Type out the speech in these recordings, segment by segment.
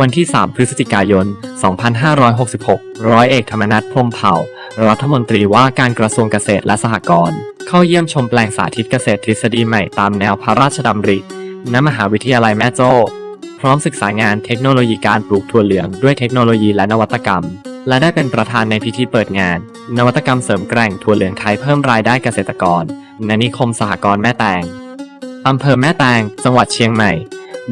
วันที่ 3 พฤศจิกายน 2566 ร้อยเอกธรรมนัฐพรมเผ่า รัฐมนตรีว่าการกระทรวงเกษตรและสหกรณ์ เข้าเยี่ยมชมแปลงสาธิตเกษตรทฤษฎีใหม่ตามแนวพระราชดำริ ณ มหาวิทยาลัยแม่โจ้ พร้อมศึกษางานเทคโนโลยีการปลูกถั่วเหลืองด้วยเทคโนโลยีและนวัตกรรม และได้เป็นประธานในพิธีเปิดงาน นวัตกรรมเสริมแกร่งถั่วเหลืองไทยเพิ่มรายได้เกษตรกรณนิคมสหกรณ์แม่แตงอำเภอแม่แตง จังหวัดเชียงใหม่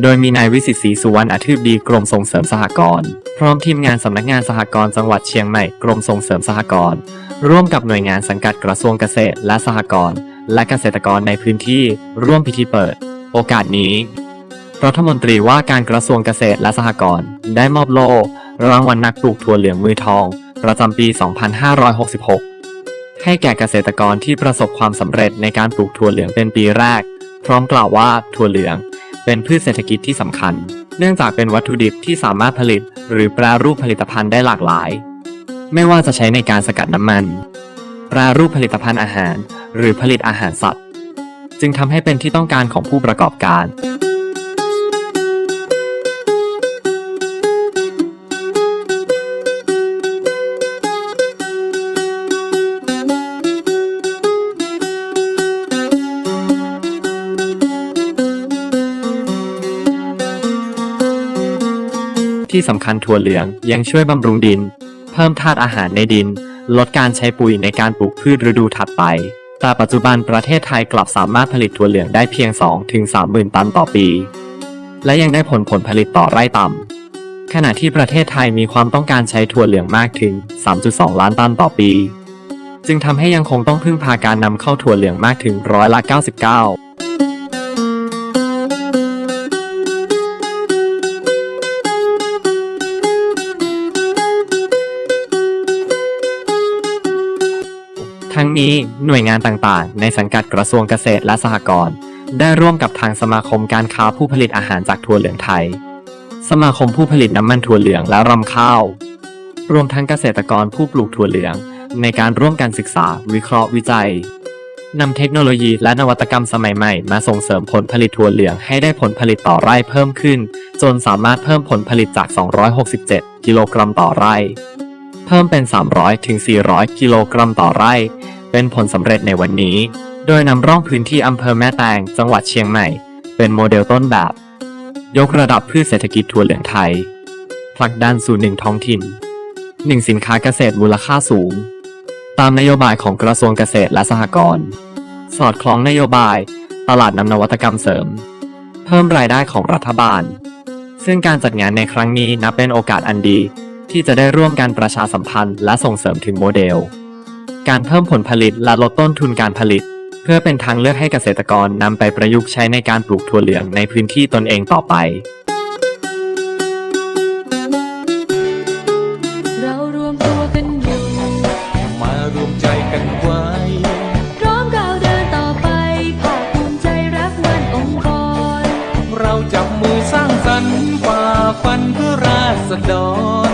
โดยมีนายวิสิตศรีสุวรรณอธิบดีกรมส่งเสริมสหกรณ์พร้อมทีมงานสำนักงานสหกรณ์จังหวัดเชียงใหม่กรมส่งเสริมสหกรณ์ร่วมกับหน่วยงานสังกัดกระทรวงเกษตรและสหกรณ์และเกษตรกรในพื้นที่ร่วมพิธีเปิด โอกาสนี้ รัฐมนตรีว่าการกระทรวงเกษตรและสหกรณ์ได้มอบโล่รางวัลนักปลูกถั่วเหลืองมือทอง ประจำปี 2566 ให้แก่เกษตรกรที่ประสบความสำเร็จในการปลูกถั่วเหลืองเป็นปีแรก พร้อมกล่าวว่าถั่วเหลือง เป็นพืชเศรษฐกิจที่สำคัญ เนื่องจากเป็นวัตถุดิบที่สามารถผลิต หรือแปรรูปผลิตภัณฑ์ได้หลากหลาย ไม่ว่าจะใช้ในการสกัดน้ำมัน แปรรูปผลิตภัณฑ์อาหาร หรือผลิตอาหารสัตว์ จึงทำให้เป็นที่ต้องการของผู้ประกอบการ ที่สำคัญถั่วเหลืองยังช่วยบำรุงดิน เพิ่มธาตุอาหารในดิน ลดการใช้ปุ๋ยในการปลูกพืชฤดูถัดไป แต่ปัจจุบันประเทศไทยกลับสามารถผลิตถั่วเหลืองได้เพียง2ถึง30,000ตันต่อปี และยังได้ผลผลผลิตต่อไร่ต่ำขณะที่ประเทศไทยมีความต้องการใช้ถั่วเหลืองมากถึง 3.2 ล้านตันต่อปี จึงทำให้ยังคงต้องพึ่งพาการนำเข้าถั่วเหลืองมากถึงร้อยละ 99 นี้หน่วยงานต่างๆ ในสังกัดกระทรวงเกษตรและสหกรณ์ได้ร่วมกับทางสมาคมการค้าผู้ผลิตอาหารจากถั่วเหลืองไทย สมาคมผู้ผลิตน้ำมันถั่วเหลืองและรำข้าว รวมทั้งเกษตรกรผู้ปลูกถั่วเหลือง ในการร่วมกันศึกษา วิเคราะห์วิจัยนำเทคโนโลยีและนวัตกรรมสมัยใหม่มาส่งเสริมผลผลิตถั่วเหลืองให้ได้ผลผลิตต่อไร่เพิ่มขึ้น จนสามารถเพิ่มผลผลิตจาก 267 กิโลกรัมต่อไร่ เพิ่มเป็น 300 ถึง 400 กิโลกรัมต่อไร่ เป็นผลสำเร็จในวันนี้ โดยนำร่องพื้นที่อำเภอแม่แตงจังหวัดเชียงใหม่ เป็นโมเดลต้นแบบ ยกระดับพืชเศรษฐกิจถั่วเหลืองไทยผลักดันสู่หนึ่งท้องถิ่นหนึ่งสินค้าเกษตรมูลค่าสูง ตามนโยบายของกระทรวงเกษตรและสหกรณ์สอดคล้องนโยบาย ตลาดนำนวัตกรรมเสริม เพิ่มรายได้ของรัฐบาล ซึ่งการจัดงานในครั้งนี้นับเป็นโอกาสอันดี ที่จะได้ร่วมกันประชาสัมพันธ์และส่งเสริมถึงโมเดล การเพิ่มผลผลิตและลดต้นทุนการผลิต เพื่อเป็นทางเลือกให้เกษตรกรนำไปประยุกต์ใช้ในการปลูกถั่วเหลืองในพื้นที่ตนเองต่อไปเรารวมตัวกันอยู่มารวมใจกันไว้พร้อมก้าวเดินต่อไปภาคภูมิใจรักมันองค์กรเราจับมือสร้างสรรค์ฝ่าฟันเพื่อราษฎร